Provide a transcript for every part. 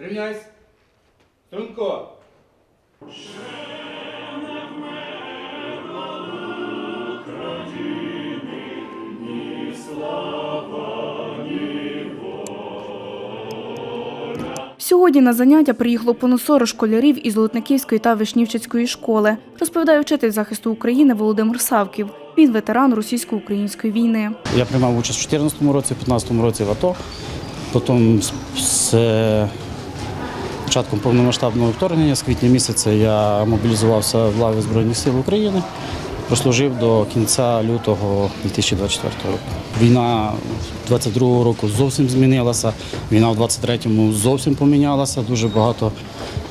Рівняйсь. Струнко. Сьогодні на заняття приїхало понад 40 школярів із Золотниківської та Вишнівчицької школи, розповідає вчитель захисту України Володимир Савків. Він ветеран російсько-української війни. Я приймав участь у 2014 році, в 2015 році в АТО. Потім з, початком повномасштабного вторгнення, з квітня місяця, я мобілізувався в лаві Збройних сил України, прослужив до кінця лютого 2024 року. Війна 22-го року зовсім змінилася, війна в 23-му зовсім помінялася. Дуже багато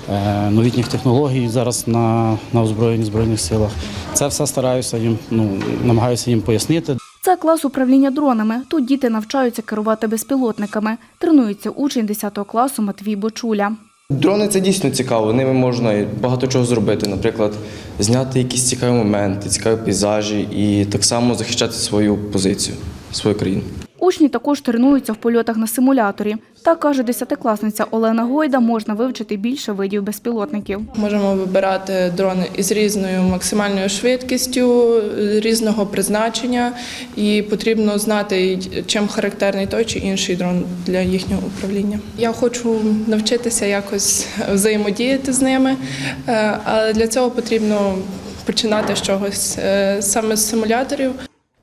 е, новітніх технологій зараз на, на озброєнні Збройних силах. Це все стараюся їм, ну, намагаюся їм пояснити. Це клас управління дронами. Тут діти навчаються керувати безпілотниками. Тренується учень 10 класу Матвій Бочуля. Дрони це дійсно цікаво. Ними можна багато чого зробити. Наприклад, зняти якісь цікаві моменти, цікаві пейзажі і так само захищати свою позицію, свою країну. Учні також тренуються в польотах на симуляторі. Так каже десятикласниця Олена Гойда, можна вивчити більше видів безпілотників. Можемо вибирати дрони із різною максимальною швидкістю, різного призначення, і потрібно знати, чим характерний той чи інший дрон для їхнього управління. Я хочу навчитися якось взаємодіяти з ними, е, але для цього потрібно починати з чогось е, саме з симуляторів.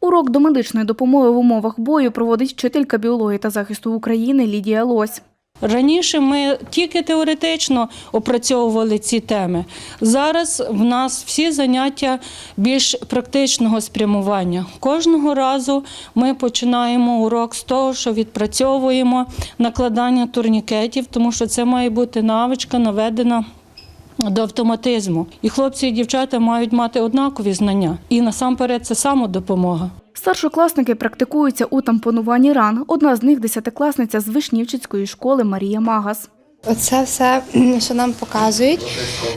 Урок до медичної допомоги в умовах бою проводить вчителька біології та захисту України Лідія Лось. Раніше ми тільки теоретично опрацьовували ці теми. Зараз в нас всі заняття більш практичного спрямування. Кожного разу ми починаємо урок з того, що відпрацьовуємо накладання турнікетів, тому що це має бути навичка наведена. До автоматизму. І хлопці і дівчата мають мати однакові знання. І насамперед це самодопомога. Старшокласники практикуються у тампонуванні ран. Одна з них десятикласниця з Вишнівчицької школи Марія Магас. Оце все, що нам показують,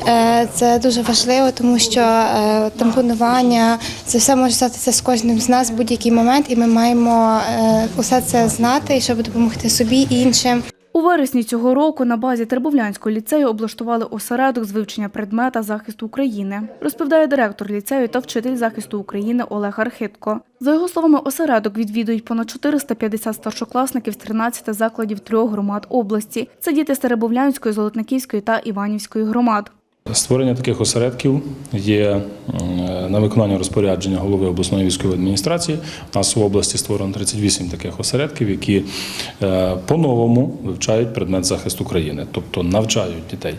е, це дуже важливо, тому що е, тампонування це все може статися з кожним з нас в будь-який момент, і ми маємо е, усе це знати, щоб допомогти собі і іншим. У вересні цього року на базі Тербовлянського ліцею облаштували осередок з вивчення предмета захисту України, розповідає директор ліцею та вчитель захисту України Олег Архитко. За його словами, осередок відвідують понад 450 старшокласників з 13 закладів трьох громад області. Це діти з Теребовлянської, Золотниківської та Іванівської громад. Створення таких осередків є на виконання розпорядження голови обласної військової адміністрації. У нас в області створено 38 таких осередків, які е, по-новому вивчають предмет захисту країни, тобто навчають дітей.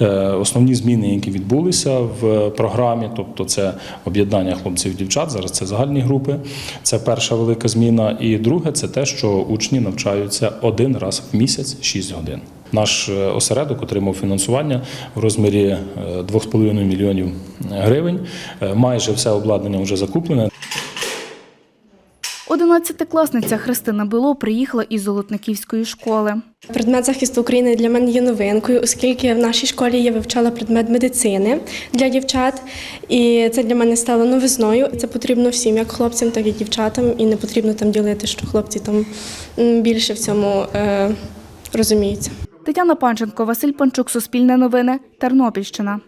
Е, Основні зміни, які відбулися в програмі, тобто це об'єднання хлопців і дівчат. Зараз це загальні групи. Це перша велика зміна. І друге, це те, що учні навчаються один раз в місяць 6 годин. Наш е, осередок отримав фінансування в розмірі е, 2,5 мільйонів гривень. Е, Майже все обладнання вже закуплене. Одинадцятикласниця Христина Било приїхала із Золотниківської школи. Предмет захисту України для мене є новинкою, оскільки в нашій школі я вивчала предмет медицини для дівчат, і це для мене стало новизною. Це потрібно всім, як хлопцям, так і дівчатам, і не потрібно там ділити, що хлопці там більше в цьому е, розуміються. Тетяна Панченко, Василь Панчук, Суспільне новини, Тернопільщина.